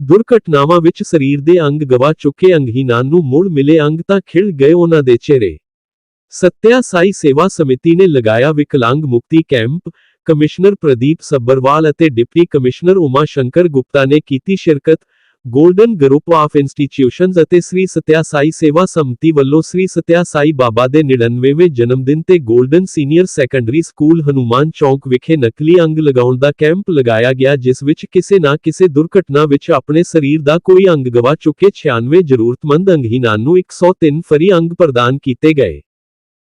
ਦੁਰਘਟਨਾਵਾਂ ਵਿੱਚ ਸਰੀਰ ਦੇ ਅੰਗ ਗਵਾ ਚੁੱਕੇ ਅੰਗਹੀਨਾਂ ਨੂੰ ਮੁੜ ਮਿਲੇ ਅੰਗ ਤਾਂ ਖਿਲ ਗਏ ਉਹਨਾਂ ਦੇ ਚਿਹਰੇ। ਸੱਤਿਆ ਸਾਈ ਸੇਵਾ ਸਮਿਤੀ ਨੇ ਲਗਾਇਆ ਵਿਕਲਾਂਗ ਮੁਕਤੀ ਕੈਂਪ, ਕਮਿਸ਼ਨਰ ਪ੍ਰਦੀਪ ਸੱਬਰਵਾਲ ਅਤੇ ਡਿਪਟੀ ਕਮਿਸ਼ਨਰ ਉਮਾ ਸ਼ੰਕਰ ਗੁਪਤਾ ਨੇ ਕੀਤੀ ਸ਼ਿਰਕਤ ਗੋਲਡਨ ਗਰੁੱਪ ਆਫ ਇੰਸਟੀਟਿਊਸ਼ਨਜ਼ ਅਤੇ ਸ੍ਰੀ ਸਤਿਆ ਸਾਈ ਸੇਵਾ ਸਮਿਤੀ ਵੱਲੋਂ ਸ੍ਰੀ ਸਤਿਆ ਸਾਈ ਬਾਬਾ ਦੇ 99ਵੇਂ ਜਨਮ ਦਿਨ ਤੇ golden senior secondary school Hanuman ਚੌਂਕ ਵਿਖੇ ਨਕਲੀ ਅੰਗ ਲਗਾਉਣ ਦਾ ਕੈਂਪ ਲਗਾਇਆ ਗਿਆ, ਜਿਸ ਵਿੱਚ ਕਿਸੇ ਨਾ ਕਿਸੇ ਦੁਰਘਟਨਾ ਵਿੱਚ ਆਪਣੇ ਸਰੀਰ ਦਾ ਕੋਈ ਅੰਗ ਗਵਾ ਚੁੱਕੇ 96 ਜ਼ਰੂਰਤਮੰਦ ਅੰਗਹੀਨਾਂ ਨੂੰ 103 ਫਰੀ ਅੰਗ ਪ੍ਰਦਾਨ ਕੀਤੇ ਗਏ।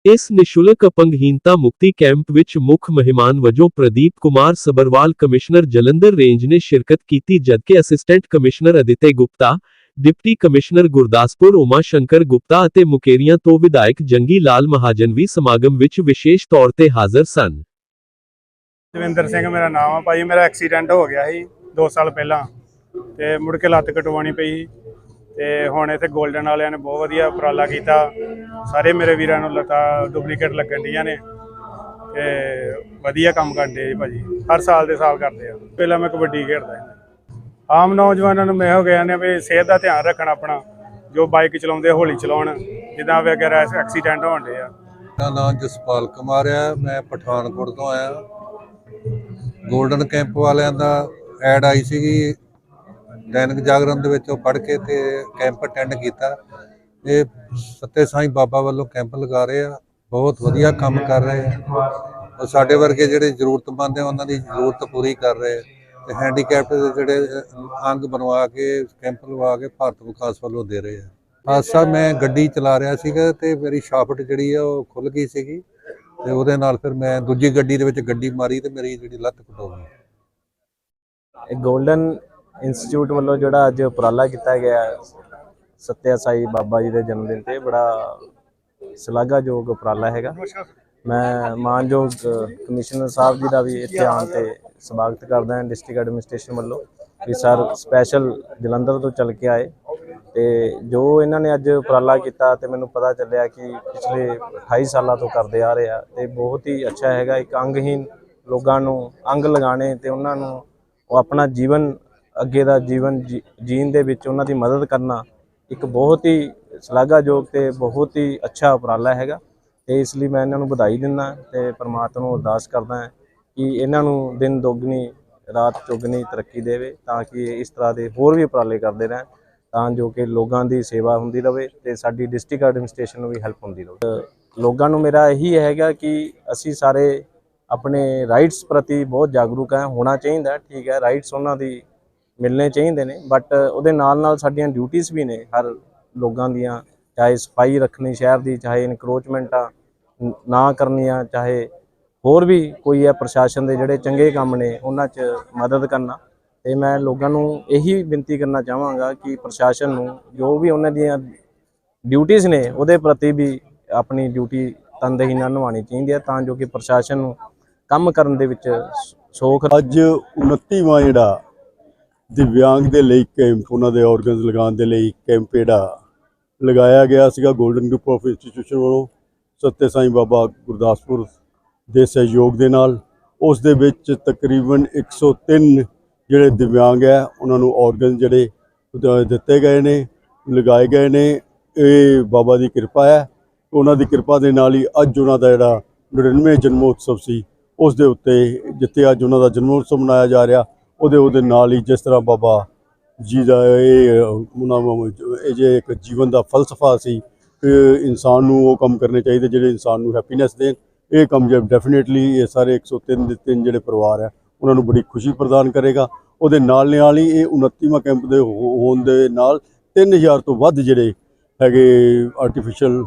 ਇਸ ਨਿਸ਼ੁਲਕ ਅਪੰਗਹੀਨਤਾ ਮੁਕਤੀ ਕੈਂਪ ਵਿੱਚ ਮੁੱਖ ਮਹਿਮਾਨ ਵਜੋਂ ਪ੍ਰਦੀਪ ਕੁਮਾਰ ਸਬਰਵਾਲ, ਕਮਿਸ਼ਨਰ ਜਲੰਧਰ ਰੇਂਜ ਨੇ ਸ਼ਿਰਕਤ ਕੀਤੀ ਜਦਕਿ assistant commissioner Aditya Gupta, deputy commissioner Gurdaspur Uma Shankar Gupta ਅਤੇ ਮੁਕੇਰੀਆਂ ਤੋਂ ਵਿਧਾਇਕ ਜੰਗੀ ਲਾਲ ਮਹਾਜਨ ਵੀ ਸਮਾਗਮ ਵਿੱਚ ਵਿਸ਼ੇਸ਼ ਤੌਰ ਤੇ ਹਾਜ਼ਰ ਸਨ। ਦਵਿੰਦਰ ਸਿੰਘ ਮੇਰਾ ਨਾਮ ਆ ਭਾਈ, ਮੇਰਾ ਐਕਸੀਡੈਂਟ ਹੋ ਗਿਆ ਸੀ 2 ਸਾਲ ਪਹਿਲਾਂ ਤੇ ਮੁੜ ਕੇ ਲੱਤ ਕਟਵਾਉਣੀ ਪਈ ਤੇ ਹੁਣ ਇੱਥੇ 골ਡਨ ਵਾਲਿਆਂ ਨੇ ਬਹੁਤ ਵਧੀਆ ਉਪਰਾਲਾ ਕੀਤਾ। ਸਾਰੇ ਮੇਰੇ ਵੀਰਾਂ ਨੂੰ ਲਤਾ ਡੁਪਲੀਕੇਟ ਲੱਗਣ ਡੀਆਂ ਨੇ। ਤੇ ਵਧੀਆ ਕੰਮ ਕਰਦੇ ਆ ਜੀ ਭਾਜੀ। ਹਰ ਸਾਲ ਦੇ ਸਾਲ ਕਰਦੇ ਆ। ਪਹਿਲਾਂ ਮੈਂ ਕਬੱਡੀ ਖੇਡਦਾ ਆਮ ਨੌਜਵਾਨਾਂ ਨੂੰ ਮੈਂ ਹੋ ਗਿਆ ਨੇ ਵੀ ਸਿਹਤ ਦਾ ਧਿਆਨ ਰੱਖਣਾ ਆਪਣਾ। ਜੋ ਬਾਈਕ ਚਲਾਉਂਦੇ ਹੌਲੀ ਚਲਾਉਣ। ਜਿੱਦਾਂ ਵਗੈਰਾ ਐਕਸੀਡੈਂਟ ਹੋਣ ਡੇ ਆ। ਮੇਰਾ ਨਾਮ ਜਸਪਾਲ ਕੁਮਾਰ ਆ। ਮੈਂ ਪਠਾਨਕੋਟ ਤੋਂ ਆਇਆ। 골ਡਨ ਕੈਂਪ ਵਾਲਿਆਂ ਦਾ ਐਡ ਆਈ ਸੀਗੀ। ਦੈਨਿਕ ਜਾਗਰਣ ਦੇ ਵਿੱਚ ਉਹ ਪੜ੍ਹ ਕੇ ਤੇ ਕੈਂਪ ਅਟੈਂਡ ਕੀਤਾ। ਇਹ ਸੱਤੇ ਸਾਈਂ ਬਾਬਾ ਵੱਲੋਂ ਕੈਂਪ ਲਗਾ ਰਹੇ ਆ। ਬਹੁਤ ਵਧੀਆ ਕੰਮ ਕਰ ਰਹੇ ਆ। ਉਹ ਸਾਡੇ ਵਰਗੇ ਜਿਹੜੇ ਜ਼ਰੂਰਤਮੰਦ ਆ, ਉਹਨਾਂ ਦੀ ਜ਼ਰੂਰਤ ਪੂਰੀ ਕਰ ਰਹੇ ਤੇ ਹੈਂਡੀਕੈਪਟ ਦੇ ਜਿਹੜੇ ਅੰਗ ਬਣਵਾ ਕੇ ਕੈਂਪ ਲਵਾ ਕੇ ਭਾਰਤ ਵਿਕਾਸ ਵੱਲੋਂ ਦੇ ਰਹੇ ਆ। ਹਾਦਸਾ ਮੈਂ ਗੱਡੀ ਚਲਾ ਰਿਹਾ ਸੀਗਾ ਤੇ ਮੇਰੀ ਸ਼ਾਫਟ ਜਿਹੜੀ ਆ, ਉਹ ਖੁੱਲ ਗਈ ਸੀਗੀ। ਤੇ ਉਹਦੇ ਨਾਲ ਫਿਰ ਮੈਂ ਦੂਜੀ ਗੱਡੀ ਦੇ ਵਿੱਚ ਗੱਡੀ ਮਾਰੀ ਤੇ ਮੇਰੀ ਜਿਹੜੀ ਲੱਤ ਕਟੋ ਗਈ। ਇਹ 골ਡਨ ਇੰਸਟੀਚਿਊਟ ਵੱਲੋਂ ਜਿਹੜਾ ਅੱਜ ਉਪਰਾਲਾ ਕੀਤਾ ਗਿਆ, ਸਤਿਆ ਸਾਈ ਬਾਬਾ ਜੀ ਦੇ ਜਨਮ ਦਿਨ ਤੇ ਬੜਾ ਸ਼ਲਾਘਾਯੋਗ ਉਪਰਾਲਾ ਹੈਗਾ। ਮੈਂ ਮਾਨਯੋਗ ਕਮਿਸ਼ਨਰ ਸਾਹਿਬ ਜੀ ਦਾ ਵੀ ਇੱਥੇ ਆਉਣ ਤੇ ਸਵਾਗਤ ਕਰਦਾ ਹਾਂ ਡਿਸਟ੍ਰਿਕਟ ਐਡਮਿਨਿਸਟ੍ਰੇਸ਼ਨ ਵੱਲੋਂ ਕਿ ਸਰ ਸਪੈਸ਼ਲ ਜਲੰਧਰ ਤੋਂ ਚੱਲ ਕੇ ਆਏ। ਤੇ ਜੋ ਇਹਨਾਂ ਨੇ ਅੱਜ ਉਪਰਾਲਾ ਕੀਤਾ ਤੇ ਮੈਨੂੰ ਪਤਾ ਚੱਲਿਆ ਕਿ ਪਿਛਲੇ 28 ਸਾਲਾਂ ਤੋਂ ਕਰਦੇ ਆ ਰਹੇ ਆ ਤੇ ਬਹੁਤ ਹੀ ਅੱਛਾ ਹੈਗਾ। ਇੱਕ ਅੰਗਹੀਨ ਲੋਕਾਂ ਨੂੰ ਅੰਗ ਲਗਾਣੇ ਤੇ ਉਹਨਾਂ ਨੂੰ ਉਹ ਆਪਣਾ ਜੀਵਨ ਅੱਗੇ ਦਾ ਜੀਵਨ ਜੀ- ਜੀਣ ਦੇ ਵਿੱਚ ਉਹਨਾਂ ਦੀ ਮਦਦ ਕਰਨਾ ਇੱਕ ਬਹੁਤ ਹੀ ਸ਼ਲਾਘਾਯੋਗ ਤੇ ਬਹੁਤ ਹੀ ਅੱਛਾ ਉਪਰਾਲਾ ਹੈਗਾ। ਤੇ ਇਸ ਲਈ ਮੈਂ ਇਹਨਾਂ ਨੂੰ ਵਧਾਈ ਦਿੰਦਾ ਤੇ ਪ੍ਰਮਾਤਮਾ ਨੂੰ ਅਰਦਾਸ ਕਰਦਾ ਕਿ ਇਹਨਾਂ ਨੂੰ ਦਿਨ ਦੁੱਗਣੀ, ਰਾਤ ਚੌਗਣੀ ਤਰੱਕੀ ਦੇਵੇ ਤਾਂ ਕਿ ਇਹ ਇਸ ਤਰ੍ਹਾਂ ਦੇ ਹੋਰ ਵੀ ਉਪਰਾਲੇ ਕਰਦੇ ਰਹਿਣ ਤਾਂ ਜੋ ਕਿ ਲੋਕਾਂ ਦੀ ਸੇਵਾ ਹੁੰਦੀ ਰਹੇ ਤੇ ਸਾਡੀ ਡਿਸਟ੍ਰਿਕਟ ਐਡਮਿਨਿਸਟ੍ਰੇਸ਼ਨ ਨੂੰ ਵੀ ਹੈਲਪ ਹੁੰਦੀ ਰਹੇ ਲੋਕਾਂ ਨੂੰ ਮੇਰਾ ਇਹੀ ਹੈਗਾ ਕਿ ਅਸੀਂ ਸਾਰੇ ਆਪਣੇ ਰਾਈਟਸ ਪ੍ਰਤੀ ਬਹੁਤ ਜਾਗਰੂਕ ਹੈ, ਹੋਣਾ ਚਾਹੀਦਾ, ਠੀਕ ਹੈ, ਰਾਈਟਸ ਉਹਨਾਂ ਦੀ ਮਿਲਣੇ ਚਾਹੀਦੇ ਨੇ ਬਟ ਉਹਦੇ ਨਾਲ ਨਾਲ ਸਾਡੀਆਂ ਡਿਊਟੀਆਂ ਵੀ ਨੇ, ਹਰ ਲੋਕਾਂ ਦੀਆਂ, ਚਾਹੇ ਸਫ਼ਾਈ ਰੱਖਣੀ ਸ਼ਹਿਰ ਦੀ, ਚਾਹੇ ਇਨਕਰੋਚਮੈਂਟਾਂ ਨਾ ਕਰਨੀਆਂ, ਚਾਹੇ ਹੋਰ ਵੀ ਕੋਈ ਹੈ ਪ੍ਰਸ਼ਾਸਨ ਦੇ ਜਿਹੜੇ ਚੰਗੇ ਕੰਮ ਨੇ, ਉਹਨਾਂ 'ਚ ਮਦਦ ਕਰਨਾ। ਤੇ ਮੈਂ ਲੋਕਾਂ ਨੂੰ ਇਹੀ ਬੇਨਤੀ ਕਰਨਾ ਚਾਹਾਂਗਾ ਕਿ ਪ੍ਰਸ਼ਾਸਨ ਨੂੰ ਜੋ ਵੀ ਉਹਨਾਂ ਦੀਆਂ ਡਿਊਟੀਆਂ ਨੇ, ਉਹਦੇ ਪ੍ਰਤੀ ਵੀ ਆਪਣੀ ਡਿਊਟੀ ਤਨਦੇਹੀ ਨਾਲ ਨਿਭਾਉਣੀ ਚਾਹੀਦੀ ਹੈ ਤਾਂ ਜੋ ਕਿ ਪ੍ਰਸ਼ਾਸਨ ਨੂੰ ਕੰਮ ਕਰਨ ਦੇ ਵਿੱਚ ਸ- ਅੱਜ 29ਵਾਂ ਜਿਹੜਾ ਦਿਵਿਆਂਗ ਦੇ ਲਈ ਕੈਂਪ, ਉਹਨਾਂ ਦੇ ਆਰਗਨਸ ਲਗਾਉਣ ਦੇ ਲਈ ਕੈਂਪ ਜਿਹੜਾ ਲਗਾਇਆ ਗਿਆ ਸੀਗਾ 골ਡਨ ਗਰੁੱਪ ਆਫ ਇੰਸਟੀਟਿਊਸ਼ਨ ਵੱਲੋਂ। ਸੱਤੇ ਸਾਈਂ ਬਾਬਾ ਗੁਰਦਾਸਪੁਰ ਦੇ ਸਹਿਯੋਗ ਦੇ ਨਾਲ। ਉਸ ਦੇ ਵਿੱਚ ਤਕਰੀਬਨ 103 ਜਿਹੜੇ ਦਿਵਿਆਂਗ ਹੈ, ਉਹਨਾਂ ਨੂੰ ਆਰਗਨ ਜਿਹੜੇ ਦਿੱਤੇ ਗਏ ਨੇ, ਲਗਾਏ ਗਏ ਨੇ। ਇਹ ਬਾਬਾ ਦੀ ਕਿਰਪਾ ਹੈ। ਉਹਨਾਂ ਦੀ ਕਿਰਪਾ ਦੇ ਨਾਲ ਹੀ ਅੱਜ ਉਹਨਾਂ ਦਾ ਜਿਹੜਾ 99 ਜਨਮੋਤਸਵ ਸੀ, ਉਸ ਦੇ ਉੱਤੇ ਜਿੱਥੇ ਅੱਜ ਉਹਨਾਂ ਦਾ ਜਨਮੋਤਸਵ ਮਨਾਇਆ ਜਾ ਰਿਹਾ ਉਹਦੇ ਉਹਦੇ ਨਾਲ ਹੀ ਜਿਸ ਤਰ੍ਹਾਂ ਬਾਬਾ ਜੀ ਦਾ ਇਹ, ਉਹਨਾਂ ਇਹ ਜੇ ਇੱਕ ਜੀਵਨ ਦਾ ਫਲਸਫਾ ਸੀ ਕਿ ਇਨਸਾਨ ਨੂੰ ਉਹ ਕੰਮ ਕਰਨੇ ਚਾਹੀਦੇ ਜਿਹੜੇ ਇਨਸਾਨ ਨੂੰ ਹੈਪੀਨੈਸ ਦੇਣ। ਇਹ ਕੰਮ ਜੇ ਡੈਫੀਨੇਟਲੀ ਇਹ ਸਾਰੇ 103 ਦੇ ਤਿੰਨ ਜਿਹੜੇ ਪਰਿਵਾਰ ਹੈ, ਉਹਨਾਂ ਨੂੰ ਬੜੀ ਖੁਸ਼ੀ ਪ੍ਰਦਾਨ ਕਰੇਗਾ। ਉਹਦੇ ਨਾਲ ਨਾਲ ਹੀ ਇਹ 29ਵਾਂ ਕੈਂਪ ਦੇ ਹੋ- ਹੋਣ ਦੇ ਨਾਲ 3000 ਤੋਂ ਵੱਧ ਜਿਹੜੇ ਹੈਗੇ ਆਰਟੀਫੀਸ਼ੀਅਲ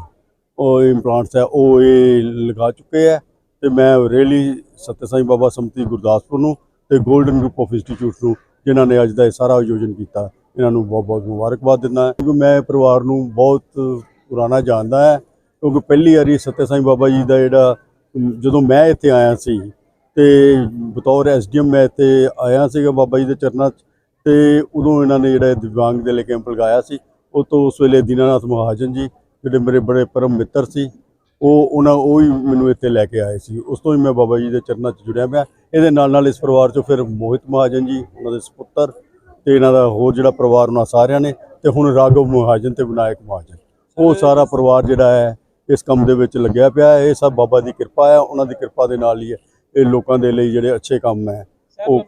ਉਹ ਇੰਪਲਾਂਟਸ ਹੈ, ਉਹ ਇਹ ਲਗਾ ਚੁੱਕੇ ਹੈ। ਤੇ ਮੈਂ ਰੀਅਲੀ ਸਤਿ ਸਾਈਂ ਬਾਬਾ ਸੰਮਤੀ ਗੁਰਦਾਸਪੁਰ ਨੂੰ ਤੇ 골ਡਨ ਗਰੁੱਪ ਆਫ ਇੰਸਟੀਚਿਊਟ ਨੂੰ ਜਿਨ੍ਹਾਂ ਨੇ ਅੱਜ ਦਾ ਇਹ ਸਾਰਾ ਆਯੋਜਨ ਕੀਤਾ, ਇਹਨਾਂ ਨੂੰ ਬਹੁਤ ਬਹੁਤ ਮੁਬਾਰਕਬਾਦ ਦਿੰਦਾ ਹਾਂ। ਕਿਉਂਕਿ ਮੈਂ ਪਰਿਵਾਰ ਨੂੰ ਬਹੁਤ ਪੁਰਾਣਾ ਜਾਣਦਾ ਹੈ, ਕਿਉਂਕਿ ਪਹਿਲੀ ਵਾਰੀ ਸਤਿ ਸਾਈਂ ਬਾਬਾ ਜੀ ਦਾ ਜਿਹੜਾ, ਜਦੋਂ ਮੈਂ ਇੱਥੇ ਆਇਆ ਸੀ ਤੇ ਬਤੌਰ ਐਸਡੀਐਮ ਮੈਂ ਇੱਥੇ ਆਇਆ ਸੀਗਾ ਬਾਬਾ ਜੀ ਦੇ ਚਰਨਾਂ 'ਚ ਤੇ ਉਦੋਂ ਇਹਨਾਂ ਨੇ ਜਿਹੜਾ ਦਿਵਿਆਂਗ ਦੇ ਲਈ ਕੈਂਪ ਲਗਾਇਆ ਸੀ। ਉਹ ਤੋਂ ਉਸ ਵੇਲੇ ਦੀਨਾਨਾਥ ਮਹਾਜਨ ਜੀ, ਜਿਹੜੇ ਮੇਰੇ ਬੜੇ ਪਰਮ ਮਿੱਤਰ ਸੀ ਉਹ ਉਹਨਾਂ ਉਹ ਹੀ ਮੈਨੂੰ ਇੱਥੇ ਲੈ ਕੇ ਆਏ ਸੀ। ਉਸ ਤੋਂ ਹੀ ਮੈਂ ਬਾਬਾ ਜੀ ਦੇ ਚਰਨਾਂ 'ਚ ਜੁੜਿਆ ਪਿਆ। ਇਹਦੇ ਨਾਲ ਨਾਲ ਇਸ ਪਰਿਵਾਰ 'ਚੋਂ ਫਿਰ ਮੋਹਿਤ ਮਹਾਜਨ ਜੀ, ਉਹਨਾਂ ਦੇ ਸੁਪੁੱਤਰ ਤੇ ਇਹਨਾਂ ਦਾ ਹੋਰ ਜਿਹੜਾ ਪਰਿਵਾਰ ਉਹਨਾਂ ਸਾਰਿਆਂ ਨੇ ਤੇ ਹੁਣ ਰਾਘਵ ਮਹਾਜਨ ਤੇ ਵਿਨਾਇਕ ਮਹਾਜਨ। ਉਹ ਸਾਰਾ ਪਰਿਵਾਰ ਜਿਹੜਾ ਹੈ, ਇਸ ਕੰਮ ਦੇ ਵਿੱਚ ਲੱਗਿਆ ਪਿਆ ਹੈ। ਇਹ ਸਭ ਬਾਬਾ ਦੀ ਕਿਰਪਾ ਹੈ, ਉਹਨਾਂ ਦੀ ਕਿਰਪਾ ਦੇ ਨਾਲ ਹੀ ਹੈ ਇਹ ਲੋਕਾਂ ਦੇ ਲਈ ਜਿਹੜੇ ਅੱਛੇ ਕੰਮ ਹੈ, ਉਹ ਕਰ